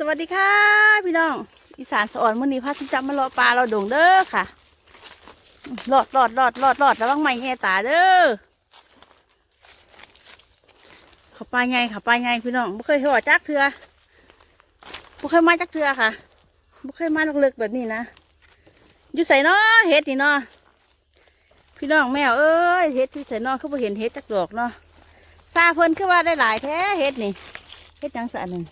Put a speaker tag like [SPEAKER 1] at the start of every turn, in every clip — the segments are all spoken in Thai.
[SPEAKER 1] สวัสดีค่ะพี่น้อง อีสานสะออนมื้อนี้พาทุกจำมาเลาะปลาเราโด่งเด้อค่ะรอดรอดรอดรอดรอดระวังไม่แง่ตาเด้อขับปลาไงขับปลาไงพี่น้องไม่เคยหัวจักเถื่อไม่เคยมาจักเถื่อค่ะไม่เคยมาลึกๆแบบนี้นะอยู่ใส่นาะเฮ็ดนี่เนาะพี่น้องแมวเอ้ยเฮ็ดที่ใส่นาะเขาบ่เห็นเฮ็ดจักดอกเนาะซาเพิ่นคือว่าได้หลายแท้เฮ็ดนี่เฮ็ดหยังสะอันหนึ่ง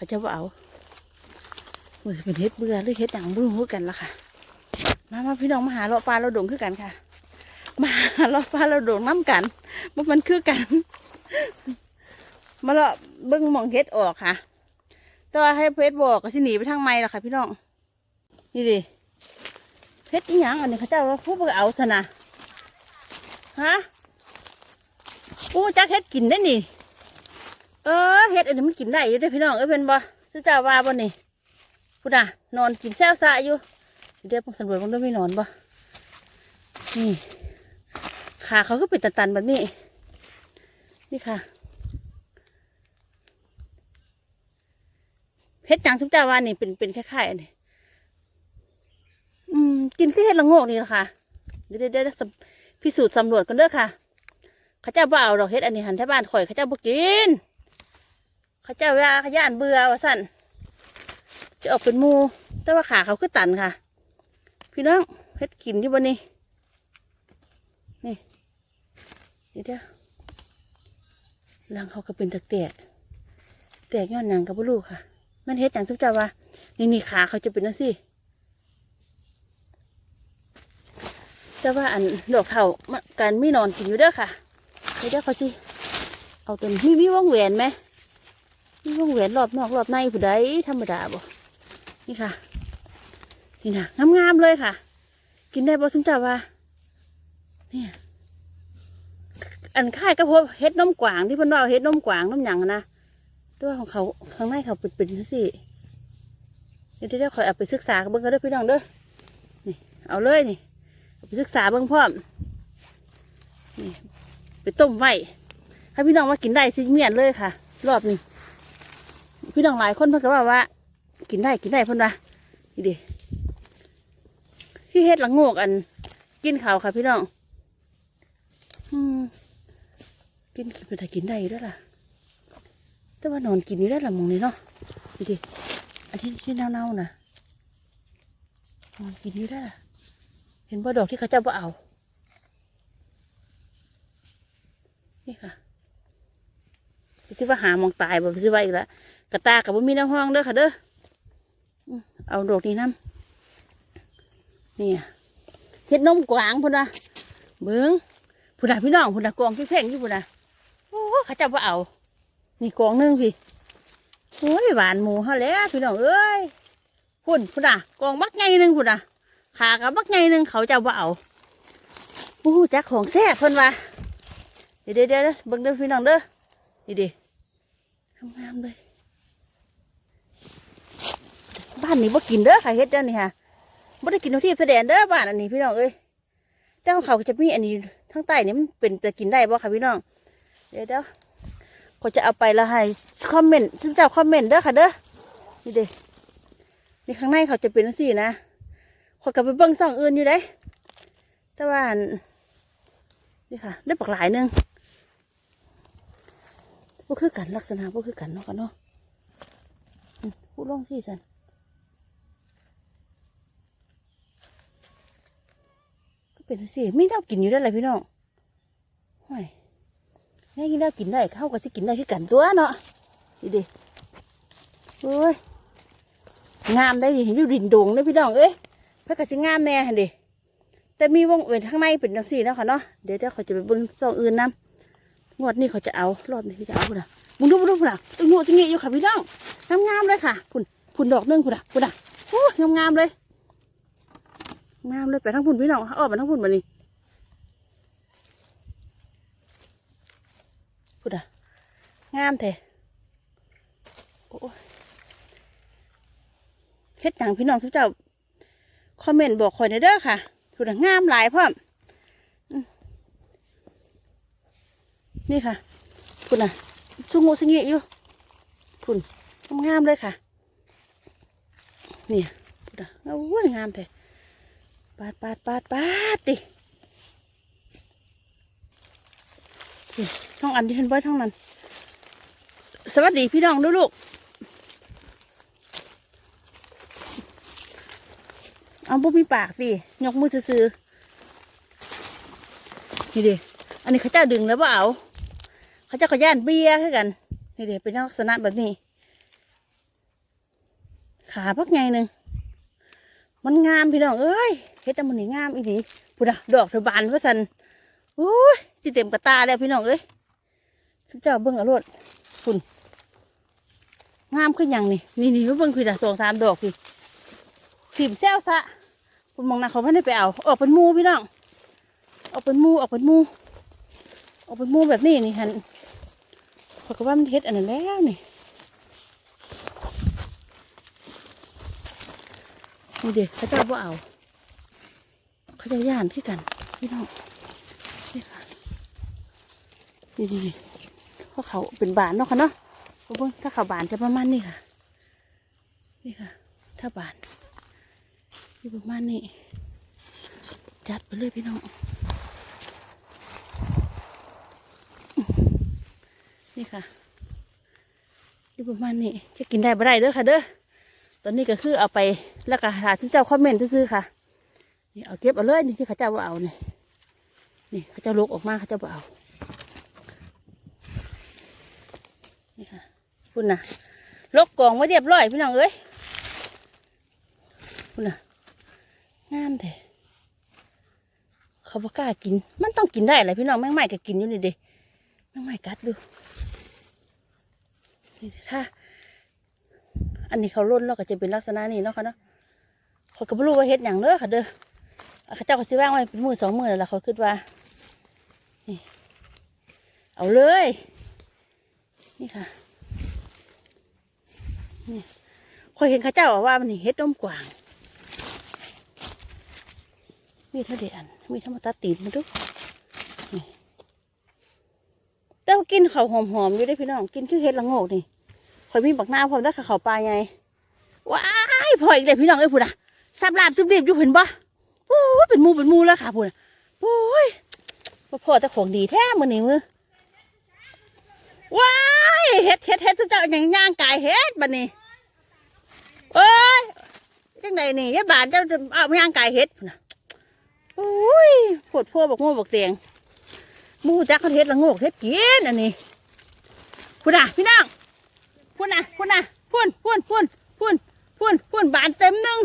[SPEAKER 1] เขาจะว่าเอาเมื่อเป็นเฮ็ดเบื่อหรือเฮ็ดหนังบุ้งกันละค่ะ มามาพี่น้องมาหาเราปลาเราด่งคือกันค่ะ มาเราปลาเราดงน้ำกันมันมันคือกัน มาเลาะเบิ้งมองเฮ็ดออกค่ะแต่ว่าให้เพชรบอกก็สิหนีไปทางไม้ละค่ะพี่น้อง นี่ดิเพชรอีหยังอันนี้เขาเจ้าว่าผู้บ่เอาสนะฮะโอ้จักเฮ็ดกินได้นี่ เออเฮ็ดอันนี้มันกินได้อยู่ด้อพี่น้องเอ้ยเป็นบ่ซื้อจ้าว่าบ่นี่พูดน่ะ นอนกินแซวซะอยู่เดี๋ยวผมสำรวจมันด้วยไม่นอนบ่นี่ขาเขาก็เป็นตันๆแบบนี้ นี่ค่ะเฮ็ดจังทุกเจ้าว่านี่เป็นเป็นคล้ายๆอันนี้อืมกินคือเฮ็ดละโงกนี่แหละค่ะเดี๋ยวเดี๋ยวเดี๋ยวพิสูจน์สำรวจกันเด้อค่ะ เขาเจ้าบ่เอาดอกเฮ็ดอันนี้หันที่บ้านข่อยเขาเจ้าบ่กิน เขาเจ้าว่าขย่านเบื่อว่าสั่นจะออกเป็นมูแต่ว่าขาเขาคือตันค่ะ พี่น้องเพชรกินอยู่บนนี้นี่เดี๋ยวรังเขาก็เป็นตะแตกแตกยอนหนังกับลูกค่ะ มันเฮ็ดอย่างทุกเจ้าว่านี่นี่ขาเขาจะเป็นนั่นสิแต่ว่าอันดอกเท่าการไม่นอนกินอยู่เด้อค่ะเดี๋ยวเขาสิเอาตัวนี้มีมีวงแหวนไหม นี่วงแหวนรอบนอกรอบในผู้ใดธรรมดาบ่นี่ค่ะ นี่นะงามๆเลยค่ะ กินได้บ่สมจ้าว่าเนี่ยอันค่ายก็พวกเฮ็ดนมกวางที่เพิ่นว่าเฮ็ดนมกวางนมหยังนะตัวของเขาข้างในเขาเป็นเป็นจังซี่เดี๋ยวเดี๋ยวคอยเอาไปศึกษาเบิ่งกันเด้อพี่น้องเด้อนี่เอาเลยนี่ไปศึกษาเบิ่งพร้อมนี่ไปต้มไว้ให้พี่น้องว่ากินได้สิเมียนเลยค่ะ รอบนี้ พี่น้องหลายคนเพิ่นก็ว่าว่า กินได้กินได้เพิ่นว่านี่ดิที่เฮ็ดละโงกอัน กินข้าวค่ะพี่น้องอืมกินกินไปแต่กินได้อยู่แล้วล่ะ แต่ว่านอนกินอยู่ได้ละมองนี้เนาะนี่ดิอันที่ที่เน่าๆน่ะนอนกินอยู่ได้ล่ะ เห็นบ่ดอกที่เขาเจ้าบ่เอา นี่ค่ะไปซื้อว่าหามองตายบ่ไปซื้อว่าอีกแล้ว กระตากับบ่มีน้ำห้องเด้อค่ะเด้อเอาดอกนี้น้ำนี่เฮ็ดนมกวางพุ่นนะเบิ้งพุ่นนะพี่น้องพุ่นนะกองที่แพงอยู่พุ่นนะโอ้เขาเจะว่าเอา นี่กองหนึงพี่โอ้ยหวานหมูเขาแหล้วพี่น้องเอ้ยพุ่นพุ่นนะกองบักไงหนึ่งพุ่นนะขากับบักไงหนึ่งเขาเจะว่าเอาปูจักของแซ่บพิ่นว่าเดี๋ยวเดี๋ยวเดี๋ยวเบิ่งเด้อพี่น้องเด้อนี่ดิงามๆเลย บ้านนี้บ่กินเด้อค่ะเฮ็ดเด้อนี่ค่ะบ่ได้กินท่าที่แสดงเด้อบ้านอันนี้พี่น้องเอ้ยแต่ของเขาจะมีอันนี้ทั้งใต้นี่มันเป็นจะกินได้บ่ค่ะพี่น้อง เดี๋ยวเดี๋ยวก็จะเอาไปล้วให้คอมเมนต์ซึ่งเจ้าคอมเมนต์เด้อค่ะเด้อนี่เด้นี่ข้างในเขาจะเป็นจังซี่นะขอกลับไปเบิ่งซ่องอื่นอยู่เด้แต่ว่าอันนี่ค่ะ ได้ปักหลายหนึงพวกคือกันลักษณะพวกคือกันเนาะค่ะเนาะพูดลองสิสัน เป็นสิไม่ได้กินอยู่ได้เลยพี่น้องห่วยแม่กินได้กินได้เข้ากับสิกินได้คือกันตัวเนาะดีดิโอ้ยงามได้ดิเห็นอยู่ดินโดงเลยพี่น้องเอ้ยพื่อกสิงามแน่หั่นดิแต่มีวงเว้นข้างในเป็นจังสี่นะค่ะเนาะเดี๋ยวเดี๋ยวเขาจะไปเบิ่งซองอื่นนํงวดนี้เขาจะเอารอบนี้เขาจะเอาพุ่นอะมึงดูมึงดูพุ่นอะตึงหนูตึงงี้อยู่ค่ะพี่น้องงามๆเลยค่ะพุ่นพุ่นดอกนึงพุ่นอะพุ่นอะโอ้ยงามๆเลย งามเลยไปทั้งพุ่นพี่น้องอ้อไปทั้งพุ่นมานี่พุ่นอะงามแท้โอ้ยเฮ็ดหยังพี่น้องทุกเจ้าคอมเมนต์บอกข่อยหน่อยเด้อค่ะพุ่นอะงามหลายพร้อมนี่ค่ะคุณน่ะสุงูสงีอยู่พุ่นงามเลยค่ะ นี่พุ่นอะโอ้ยงามแท้ ปาดปาดปาดปาดดิท้องอันที่เห็นไว้ท้องนั้น สวัสดีพี่น้องดูลูก เอาบุมีปากสิยกมือซื้อๆนี่ดิอันนี้เขาเจ้าดึงแล้วว่าเอาเขาเจ้าก็ย่านเบี้ยคือกัน นี่ดิเป็นลักษณะแบบนี้ ขาพักไงหนึ่งมันงามพี่น้องเอ้ย เฮ็ดแต่มันนี่งามอีดีพูดอะดอกเธอบานว่าสันโอ้ยสิเต็มกระตาแล้วพี่น้องเอ้ยสุดเจ้าเบิ่งอารถคุณงามขึ้นอย่างนี่นี่นี่เบิ่งคือดะสองสามดอกพี่ถิ่มแซวซะคุณมองนะเขาไม่ได้ไปเอาออกเป็นมูพี่น้องออกเป็นมูออกเป็นมูออกเป็นมูแบบนี้นี่ฮันเขาก็ว่ามันเฮ็ดอันนั้นแล้วนี่นี่เด็กเขาเจ้าบ่เอา เขาจ้าย่านที่กันพี่น้องนี่ค่ะนี่ดีดีเพราะเขาเป็นบานเนาะค่ะเนาะเพราะเบิ่งถ้าเขาบานจะประมาณนี้ค่ะ นี่ค่ะ ถ้าบานนี่ประมาณนี้จัดไปเลยพี่น้องนี่ค่ะนี่ประมาณนี้จะกินได้บ่ได้เด้อค่ะเด้อตอนนี้ก็คือเอาไปแล้วก็หาที่เจ้าคอมเมนต์ซื้อค่ะ นี่เอาเก็บเอาเลยนี่ที่เขาเจ้าว่าเอานี่นี่เขาเจ้าลุกออกมาเขาเจ้าบ่เอานี่ค่ะคุณน่ะลกกองไว้เรียบร้อยพี่น้องเอ้ยคุณน่ะงามแท้เขาบ่กล้ากิน มันต้องกินได้แหละพี่น้องแมงไม้ก็กินอยู่นี่เดิแมงไม้กัดดูนี่ถ้าอันนี้เขาล้นแล้วก็จะเป็นลักษณะนี้เนาะค่ะเนาะเขาก็ไม่รู้ว่าเฮ็ดอย่างเด้อค่ะเด้อ เขาเจ้าก็สิว่างไว้เป็นมือสองมือแล้วล่ะเขาคิดว่าเอาเลย นี่ค่ะนี่คอยเห็นข้าเจ้าว่ามันนี่เฮ็ดนมกวางมีเท่าเดียวอันมีเท่ามาตัดตีนมาดูนี่แต่ว่ากินเขาหอมๆอยู่ได้พี่น้อง กินคือเฮ็ดละโงกนี่ข่อยมีบักหน้าพร้อมได้กับเขาวปลาไงว้ายพออีกเลยพี่น้องเอ้ยพูดอะสับลาบซุบรีบอยู่เห็นบ่ โอ้ยเป็นมูเป็นมูแล้วค่ะพูดอะโอ้ยบ่อแต่ของดีแท้มือนี่มือว้ายเฮ็ดเฮ็ดเฮ็ดซุบเจ้าอย่างย่างกายเฮ็ดบัดนี้เอ้ยจังไดนี่ยายบานเจ้าเอาย่างกายเฮ็ดนะโอ้ยปวดพ่อบอกโง่บอกเสียงมูจักเขาเฮ็ดละงกเฮ็ดกินอันนี้พูดอะพี่น้องพุ่นนะพุ่นนะพุ่นพุ่นพุ่นพุ่นพุ่นพุ่นบานเต็มหนึ่ง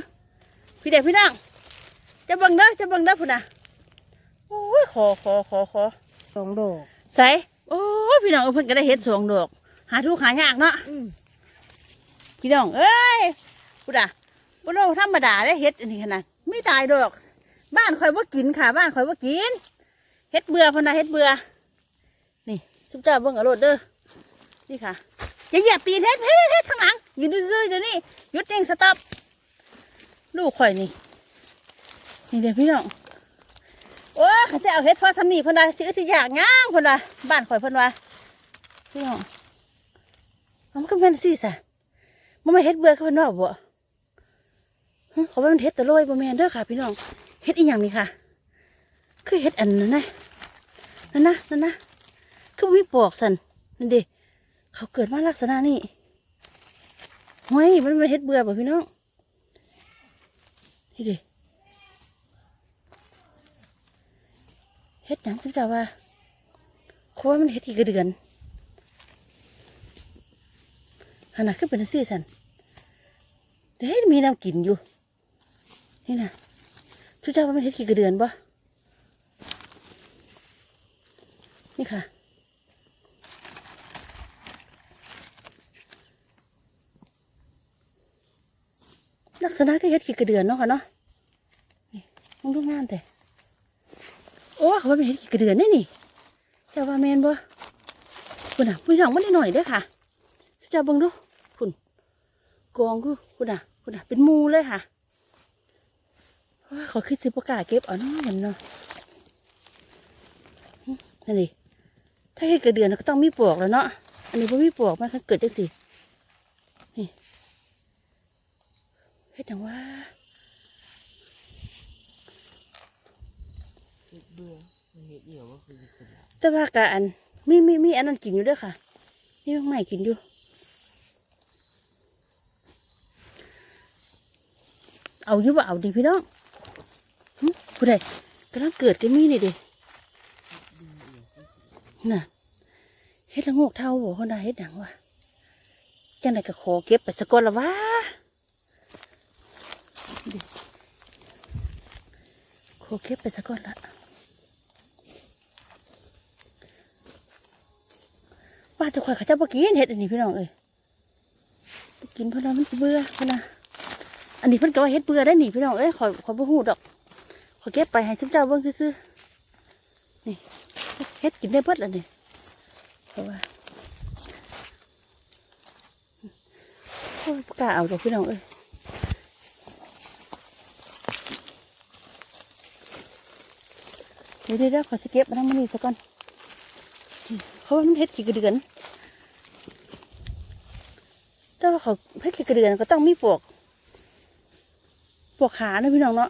[SPEAKER 1] พี่เด็กพี่น้อง จะเบิ่งเด้อจะเบิ่งเด้อพุ่นนะโอ้ยขอขอขอขอ
[SPEAKER 2] สองดอก
[SPEAKER 1] ใส่โอ้ยพี่น้องเอ้ยเพิ่นก็ได้เห็ดสองดอก หาทุกหายากเนาะ
[SPEAKER 2] อืม
[SPEAKER 1] พี่น้องเอ้ยพุ่นอะพุ่นโธรรมดาได้เห็ดอันนี้ขนาดไม่ตายดอก บ้านข่อยว่ากินค่ะ บ้านข่อยว่ากินเห็ดเบื่อพุ่นนะเห็ดเบื่อนี่ซุปเจ้าเบิ่งเอาโรดเด้อนี่ค่ะอย่าเหยียบตีนเฮ็ดเฮ็ดเฮ็ดเฮ็ดข้างหลังยืนซื่อๆเดี๋ยวนี้หยุดนิ่งสต็อปลูกข่อยนี่ นี่เดี๋ยวพี่น้องโอ้เขาจะเอาเฮ็ดพอทำนี่เพิ่นว่าสิอึดสิอยากย่างเพิ่นว่าบ้านข่อยเพิ่นว่าพี่น้องมันก็เป็นสิซะมันไม่เฮ็ดเบื่อเขาเพิ่นว่าบ่เขาว่ามันเฮ็ดตะโรยบ่แม่นเด้อค่ะ พี่น้องเฮ็ดอีหยังนี่ค่ะ คือเฮ็ดอันนั้นนะนั่นนะนั่นนะคือบ่มีปอกสันนั่นดิเขาเกิดมาลักษณะนี้เฮ้ยมันเป็นเฮ็ดเบื่อป่พี่น้องนี่ดิ เฮ็ดหยังจังจ้าว่าเขาว่ามันเฮ็ดกี่กระเดือนขนาดขึ้นเป็นซี่สันเดี๋ยวมีน้ำกินอยู่ นี่นะทุกเจ้าว่ามันเฮ็ดกี่กระเดือนบ่นี่ค่ะลักษณะก็เฮ็ดขี้กระเดือนเนาะค่ะเนาะนี่มึงดูงามแต่ อ้เขาว่าเป็นเฮ็ดขี้กระเดือนนี่นี่เจ้าว่าแมนบ่คุณอะพี่น้องมันได้หน่อยเด้อค่ะเจ้าเบิ่งดูคุณกองคือคุณอะคุณอะเป็นมูเลยค่ะโอ้ยเขาคือสิประกาเก็บเอาเนาะเห็นเนาะนั่นดิถ้าเฮ็ดกระเดือนก็ต้องมีปลวกแล้วเนาะอันนี้บ่มีปลวกมันเกิดจังสินี่เฮ็ดหยังว่า
[SPEAKER 2] เฮ็ดเบื่อมันเฮ็ดเหี่ยวก็คือสินหลัก
[SPEAKER 1] แต่ว่ากะอันมีมีมีอันนั้นกินอยู่ด้วยค่ะมีบางใหม่กินอยู่เอาอยู่บ่เอาดิพี่น้องผู้ใดกำลังเกิดก็มีนี่ดิน่ะเฮ็ดละงกเท่าบ่คนใดเฮ็ดหยังวะจังไดก็ขอเก็บไปสะก่อนละวะขอเก็บไปสะก่อนละาจะข่อยเขาจะบ่กินเห็ดอันนี้พี่น้องเอ้ยบ่กินเพราะว่ามันเบื่อเพราะนะอันนี้เพิ่นก็ว่าเฮ็ดเบื่อได้หนิพี่น้องเอ้ยข่อยข่อยบ่ฮู้ดอกข่อยเก็บไปให้ซุมเจ้าเบิ่งซื่อๆนี่เฮ็ดกินได้เบิดแล้วนี่เพราะว่าโอ้ยบ่กล้าเอาดอกพี่น้องเอ้ยเดี๋ยวเดี๋ยวขอสเก็บมาทำมันนี่ซะก่อน เพราะมันเฮ็ดขี้กระเดือนแต่ว่าเขาเฮ็ดขี้กระเดือนก็ต้องมีปวกปวกขานะพี่น้องเนาะ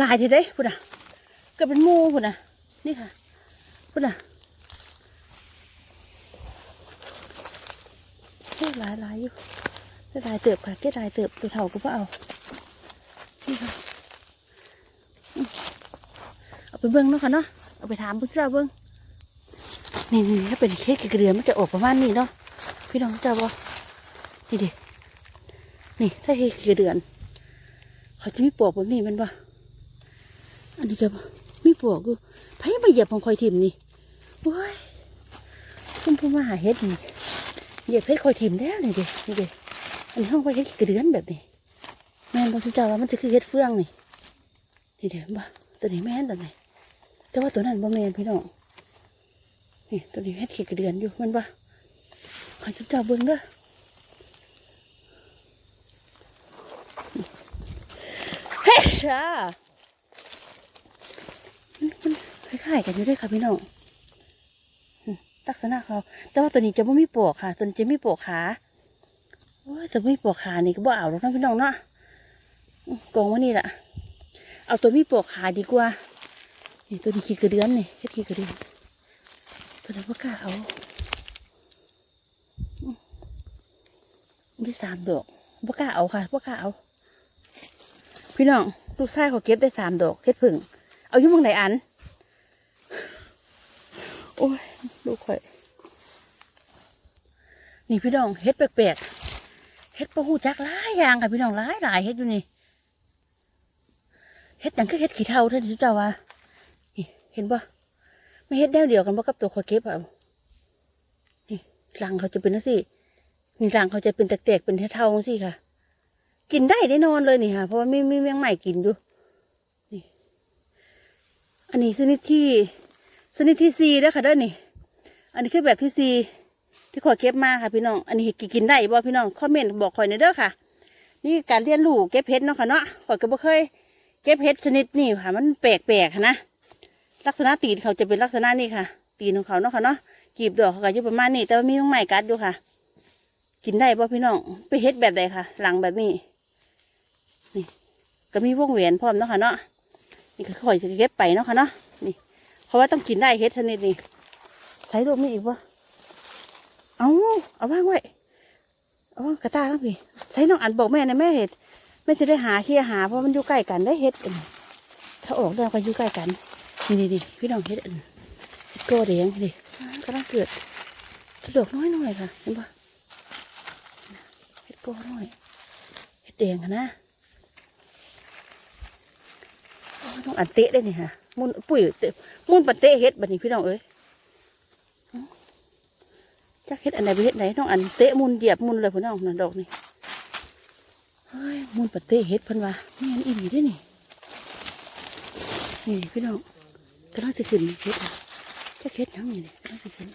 [SPEAKER 1] ลายทีเด้พุ่นอะก็เป็นมูพุ่นอะนี่ค่ะพุ่นอะเฮ็ดลายลายอยู่เฮ็ดหลายเติบค่ะเฮ็ดลายเติบตัวเท่าก็บ่เอานี่ค่ะเอาไปเบิ่งเนาะค่ะเนาะเอาไปถามเพื่อนเราเบิ่ง นี่นี่ถ้าเป็นเค้กกระเดือมันจะออกประมาณนี้เนาะพี่น้องเจ้าบ่นี่ดินี่ถ้าเค้กกระเดือน เขาจะมีปลอกแบบนี้มันบ่อันนี้ก็บ่มีปลอกอยู่ไผมาเหยียบของคอยทิมนี่โอ้ยคุณผู้มาหาเฮ็ดนี่เหยียบเฮ็ดคอยทิมแล้วนี่ดินี่ดิอันนี้ห้องไว้เฮ็ดกระเดือนแบบนี้แม่นบ่สุจ้าว่ามันจะคือเฮ็ดเฟืองนี่นี่เด้บ่ตัวนี้แม่นตัวไหนแต่ว่าตัวนั้นบ่แม่นพี่น้อง นี่ตัวนี้เฮ็ดขี้กระเดือนอยู่มันปะขอจุดเจ้าเบิ้งเด้อเฮ้ยจ้ามันคล้ายๆกันอยู่ด้วยค่ะพี่น้องลักษณะเขาแต่ว่าตัวนี้จะไม่มีปลอกค่ะ ตัวนี้จะไม่มีปลอกขาโอ้ยจะไม่มีปลอกขานี่ก็บ่เอาหรอกนะพี่น้องเนาะกองว่านี่แหละเอาตัวมีปลอกขาดีกว่านี่ตัวนี้ขี้กระเดือนนี่เฮ็ดขี้กระเดือน ตัวนั้นว่ากล้าเอาได้สามดอกว่ากล้าเอาค่ะว่ากล้าเอา พี่น้องลูกชายเขาเก็บได้สามดอกเฮ็ดผึ่งเอาอยู่เมืองไหนอัน โอ้ยลูกข่อย นี่พี่น้องเฮ็ดแปลกๆเฮ็ดปะหูจักหลายอย่างค่ะพี่น้องหลายหลายเฮ็ดอยู่นี่เฮ็ดหยังคือเฮ็ดขี้เท่าเท่าที่เจ้าว่านเห็นปะ ไม่เฮ็ดแนวเดียวกันบ่กับตัวคอยเก็บเอานี่รังเขาจะเป็นจังซี่นี่รังเขาจะเป็นแตกๆเป็นเท่าๆจังซี่ค่ะ กินได้แน่นอนเลยนี่ค่ะ เพราะว่ามีมีแมงใหม่กินอยู่นี่ อันนี้ชนิดที่ชนิดที่ซีแล้วค่ะเด้อนี่ อันนี้คือแบบที่ซีที่ขอยเก็บมาค่ะพี่น้อง อันนี้กินได้บ่พี่น้องคอมเมนต์บอกข่อยหน่อยเด้อค่ะ นี่การเรียนรู้เก็บเห็ดเนาะค่ะเนาะข่อยก็บ่เคย เก็บเห็ดชนิดนี้ค่ะ มันแปลกๆนะ ลักษณะตีนเขาจะเป็นลักษณะนี้ค่ะ ตีนของเขาเนาะค่ะเนาะกีบดอกเขาก็อยู่ประมาณนี้แต่ว่ามีมังใหม่กัดอยู่ค่ะ กินได้ป่ะพี่น้องไปเฮ็ดแบบใดค่ะ หลังแบบนี้นี่ก็มีวงแหวนพร้อมเนาะค่ะเนาะนี่ก็ค่อยจะเก็บไปเนาะค่ะเนาะนี่เขาะว่าต้องกินได้เฮ็ดชนิดนี้ใส่ลูกมีอีกวะเอาเอาว่างไว้เอาว่างกระตาทั้งพี่ใส่น้องอันบอกแม่นะแม่เห็ดแม่จะได้หาเคียหาเพราะมันอยู่ใกล้กันได้เฮ็ดถ้าออกได้ก็อยู่ใกล้กัน นี่นี่นี่พี่น้องเฮ็ดอันเฮ็ดโก้แดงนี่กำลังเกิดกระดอกน้อยหน่อยค่ะเห็นปะเฮ็ดโก้น้อยเฮ็ดแดงอะนะโอ้องอันเตะได้นี่ค่ะมุนปุ๋ยเตะมุนปันเตะเฮ็ดบัดนี้พี่น้องเอ้ยจักเฮ็ดอันไหนไปเฮ็ดไหนน้องอันเตะมุนเหยียบมุนเลยพี่น้องนั่นดอกนี่เฮ้ยมุนปันเตะเฮ็ดเพิ่นว่าแม่นอีหลีเด้นี่นี่พี่น้อง กำลังสิขึ้นเฮ็ดอะจะเฮ็ดหยังนี่เลยกำลังสิขึ้น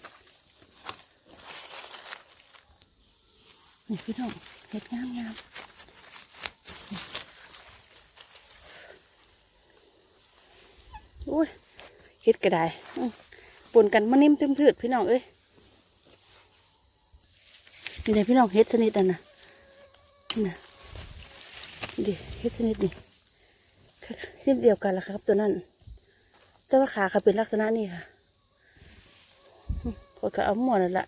[SPEAKER 1] นี่พี่น้องเฮ็ดงามงามโอ้ยเฮ็ดก็ได้ปนกันมานิ่มเต็มพืชพี่น้องเอ้ยนี่เลยพี่น้องเฮ็ดชนิดอันน่ะนี่นะดิเฮ็ดชนิดนี่ชนิดเดียวกันละครับตัวนั้น แต่ว่าขาเขาเป็นลักษณะนี้ค่ะอืมข้อยก็เอาหมวนั่นละ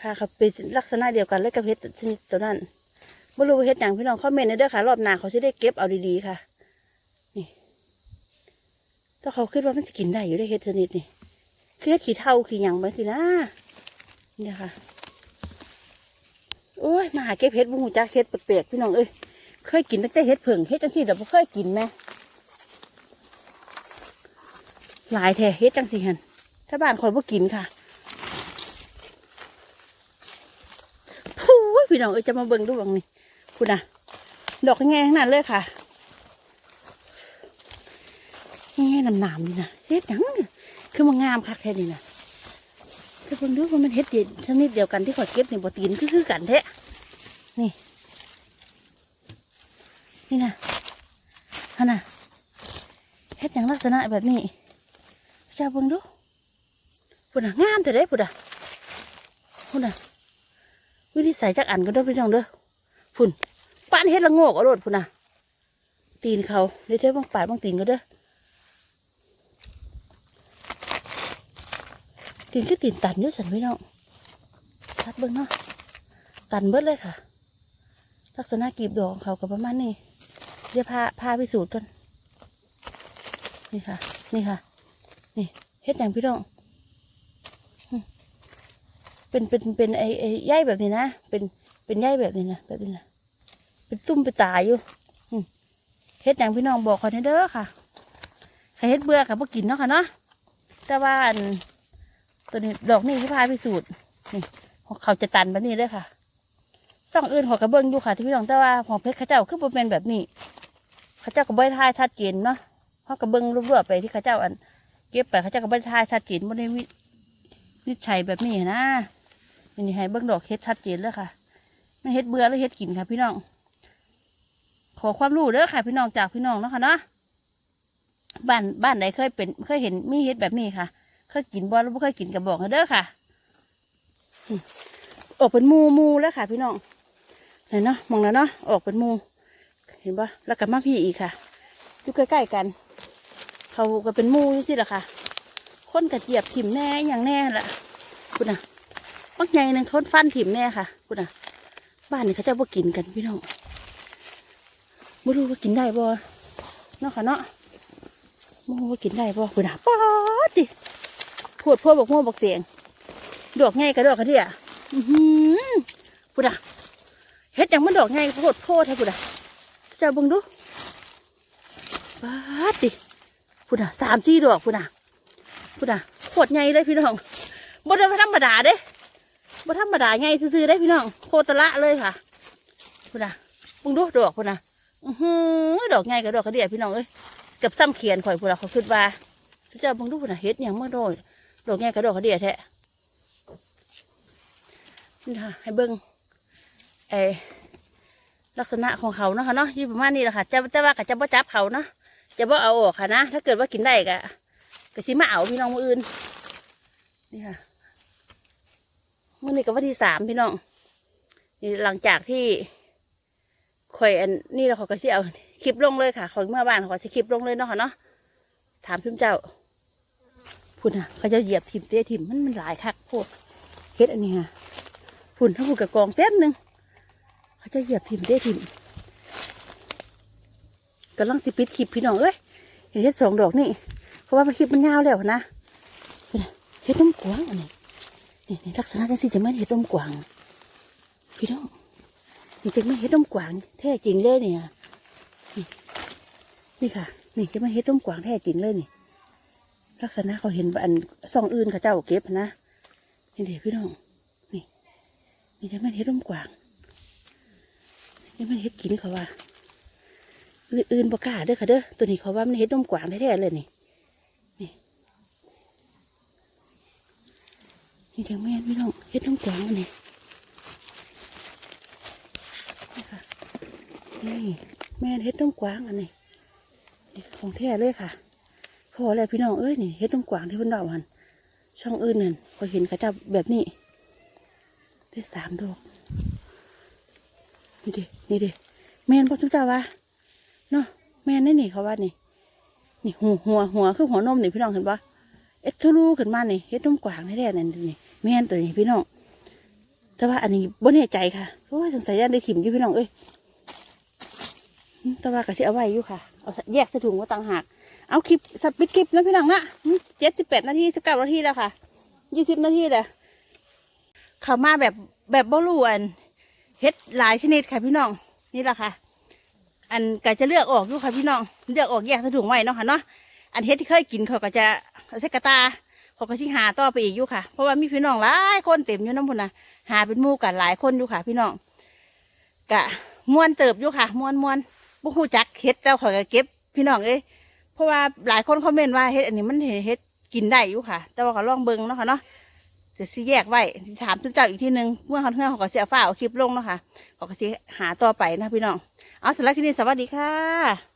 [SPEAKER 1] ขาเขาเป็นลักษณะเดียวกันเลยกับเฮ็ดชนิดตัวนั้นไม่รู้ว่าเฮ็ดอย่างพี่น้องคอมเมนต์ในเด้อค่ะ รอบหน้าเขาจะได้เก็บเอาดีๆค่ะ นี่ถ้าเขาคิดว่ามันจะกินได้อยู่ได้เฮ็ดชนิดนี่คือเฮ็ดขี้เท่าขี้หยังไปสินะเนี่ยค่ะโอ้ยมาหาเก็บเห็ดบุหูจักเห็ดแปลกๆพี่น้องเอ้ยเคยกินตั้งแต่เห็ดเผิงเห็ดจังสี่แต่บ่เคยกินไหม หลายแท้เห็ดจังสี่หันถ้าบ้านคอยบ่กินค่ะพู้ยพี่น้องเอ้ยจะมาเบิ่งดูบังนี่คุณน่ะดอกแง่ทั้งนั้นเลยค่ะแง่น้ำหนามนี่นะเห็ดหยังเนี่ยคือมันงามคักแท้นี่นะถ้าเพิ่งดูว่ามันเฮ็ดเด็ดชนิดเดียวกันที่ขอยเก็บในบ่ตีนคือคือกันแท้นี่ นี่นะฮะน่ะเฮ็ดอย่างลักษณะแบบนี้ เจ้าเบิ่งดูปุ่นน่ะงามแต่ได้ปุ่นน่ะปุ่นน่ะวิธีใส่จักอันก็เด้พี่น้องเด้อพุ่นป้านเฮ็ดละโงกเอาโลดพุ่นน่ะ ตีนเขาเดี๋ยวเด้อบางปาบางตีนก็เด้อตีนคือตีนตันอยู่สันพี่น้องทัดเบิ้งเนาะตันเบิดเลยค่ะ ลักษณะกีบดอกของเขากับประมาณนี้เดี๋ยวพาพาพิสูจน์กันนี่ค่ะ นี่ค่ะ นี่เฮ็ดอย่างพี่น้อง เป็นเป็นเป็นไอ้ไอ้ใยแบบนี้นะ เป็นเป็นใยแบบนี้นะแบบนี้นะเป็นตุ้มเป็นตายอยู่เฮ็ดอย่างพี่น้องบอกเขาเด้อค่ะใครเฮ็ดเบื่อกับพวกกินเนาะค่ะเนาะแต่ว่าอันตัวนี้ดอกนี่ที่พาพิสูจน์นี่เขาจะตันแบบนี้เลยค่ะช่องอื่นขอกระเบื้องดูค่ะที่พี่น้องแต่ว่าของเพชรข้าเจ้าคือบ่เป็นแบบนี้ข้าเจ้าก็บ่ได้ทายชัดเจนเนาะเขากระเบื้องรวบๆไปที่ข้าเจ้าอัน เก็บไปเขาเจ้าก็บ่ได้ทายชัดเจนบ่ได้วินิจฉัยแบบนี้นะนี่ให้เบื้องดอกเฮ็ดชัดเจนเลยค่ะไม่เฮ็ดเบื่อหรือเฮ็ดกินค่ะ พี่น้อง ขอความรู้เด้อค่ะ พี่น้องจากพี่น้องเนาะค่ะเนาะบ้านบ้านไหนเคยเป็นเคยเห็นมีเฮ็ดแบบนี้ค่ะ เคยกินบ่หรือไม่เคยกินกับบอกเด้อค่ะออกเป็นมูมูแล้วค่ะ พี่น้องเห็นเนาะมองแล้วเนาะออกเป็นมู เห็นปะแล้วกับมาพี่อีกค่ะอยู่ใกล้ๆกัน เขาก็เป็นมูนี่สิล่ะค่ะ คนกระเจียบถิ่มแน่อย่างแน่ล่ะคุณน่ะปักใหญ่หนึ่งคนฟันถิ่มแน่ค่ะคุณน่ะ บ้านนี้เขาจะบ่กินกันพี่น้องไม่รู้ว่ากินได้บ่เนาะค่ะเนาะไม่รู้ว่ากินได้บ่คุณน่ะป๊อดดิพูดพวกบอกม่วบอกเสียงดอกไงกระดอกกระเดียอือหือพูดอะเฮ็ดอย่างมันดอกไงโพดโพดให้พูดอะเจะบิ่งดูบาดดิ พูดอะสามสี่ดอกพูดอะพูดอะโคตรไงเลยพี่น้องบ่ได้ธรรมดาเด้บ่ธรรมดาไงซื่อๆได้พี่น้องโคตรละเลยค่ะพูดอะเบิ่งดูดอกพูดอะอือหือดอกไงกระดอกกระเดียพี่น้องเอ้ยเกับซ้ำเขียนข่อยพูดอะเขาคิดว่าเจ้าเบิ่งดูพูดอะเฮ็ดอย่างเมื่อโดยดอกแง่กระดอกกระเดียแท้นี่ค่ะให้เบิ้งไอลักษณะของเขาเนาะค่ะเนาะอยู่ประมาณนี้แหละค่ะจะแต่ว่าก็จะบ่จับเขาเนาะ จะบ่เอาออกค่ะนะ ถ้าเกิดว่ากินได้ก็ก็สิมาเอาพี่น้องมืออื่น นี่ค่ะมื่อนี้ก็วันที่สามพี่น้องนี่หลังจากที่ข่อยอันนี่เราขอยก็สิเอาคลิปลงเลยค่ะขอยเมื่อบ้านขอสิคลิปลงเลยเนาะค่ะเนาะถามพี่เจ้าพุ่นอะเขาจะเหยียบถิ่มเตะถิ่มมันมันหลายคักพวกเฮ็ดอันนี้ค่ะพุ่นถ้าพุ่นกับกองเต็มหนึ่งเขาจะเหยียบถิ่มเตะถิ่ม กำลังสิปิดคลิปพี่น้องเอ้ยเห็นเฮ็ดสองดอกนี่ เพราะว่าคลิปมันยาวแล้วนะเฮ็ดต้มกวางอันนี้นี่ลักษณะจังสิจะไม่เฮ็ดต้มกวาง พี่น้องนี่จะไม่เฮ็ดต้มกวาง แท้จริงเลยเนี่ยนี่ค่ะ นี่จะไม่เฮ็ดต้มกวางแท้จริงเลยนี่ ลักษณะเขาเห็นอันซองอื่นเขาเจ้าเก็บนะนี่เด็กพี่น้องนี่นี่จะไม่เห็ดร่มกวางนี่มันเห็ดกินเขาว่า อื่นๆบกล้าเด้อค่ะเด้อตัวนี้เขาว่ามันเห็ดร่มกวางแท้ๆเลยนี่นี่นี่จังแม่นพี่น้องเห็ดร่มกวางอันนี้นี่นี่แม่นเห็ดร่มกวางอันนี้นี่ของแท้เลยค่ะพอแล้วพี่น้องเอ้ยนี่เฮ็ดตรงกวางที่พิ่นว่าวันช่องอื่นนั่นพอเห็นเขาจับแบบนี้ได้สามดอกนี่ดินี่ดิแม่นพ่อทุกเจ้าวะ เนาะแม่นนี่นี่เขาว่านี่นี่หัวหัวหัวคือหัวนมนี่พี่น้องเห็นปะเอ็ดทะลุขึ้นมานี่เฮ็ดนมกวางแท้ๆนั่นนี่แม่นตัวนี้พี่น้องแต่ว่าอันนี้บ่แน่ใจค่ะโอ้ยสงสัยยันได้ขิมอยู่พี่น้องเอ้ยแต่ว่าก็สิเอาไว้อยู่ค่ะเอาแยกใส่ถุงไว้ต่างหากเอาคลิปสับปิดคลิปนะพี่น้องนะเจ็ดสิบแปดนาทีสิบเก้านาทีแล้วค่ะยี่สิบนาทีเลยเขามาแบบแบบบ่รู้อันเฮ็ดหลายชนิดค่ะพี่น้องนี่แหละค่ะ อันก็จะเลือกออกอยู่ค่ะพี่น้องเลือกออกแยกใส่ถุงไว้เนาะค่ะเนาะอันเฮ็ดที่เคยกินเขาก็จะเอาใส่กตาเขาก็สิหาต่อไปอีกอยู่ค่ะ เพราะว่ามีพี่น้องหลายคนเต็มอยู่น้ำพุนนะหาเป็นมู่กันหลายคนอยู่ค่ะ พี่น้องกะมวนเติบอยู่ค่ะมวนมวนบุหูจักเฮ็ดแล้วเขาก็เก็บพี่น้องเอ้ยเพราะว่าหลายคนคอมเมนต์ว่าเฮ็ดอันนี้มันเฮ็ดกินได้อยู่ค่ะ แต่ว่าก็ลองเบิ่งเนาะค่ะเนาะจะสิแยกไว้ถามทุกเจ้าอีกทีหนึงเมื่อเขาเพื่อนเขาก็เสียฝ้าเอาคลิปลงเนาะค่ะเขาก็สิหาต่อไปนะพี่น้อง เอาสำหรับที่นี้สวัสดีค่ะ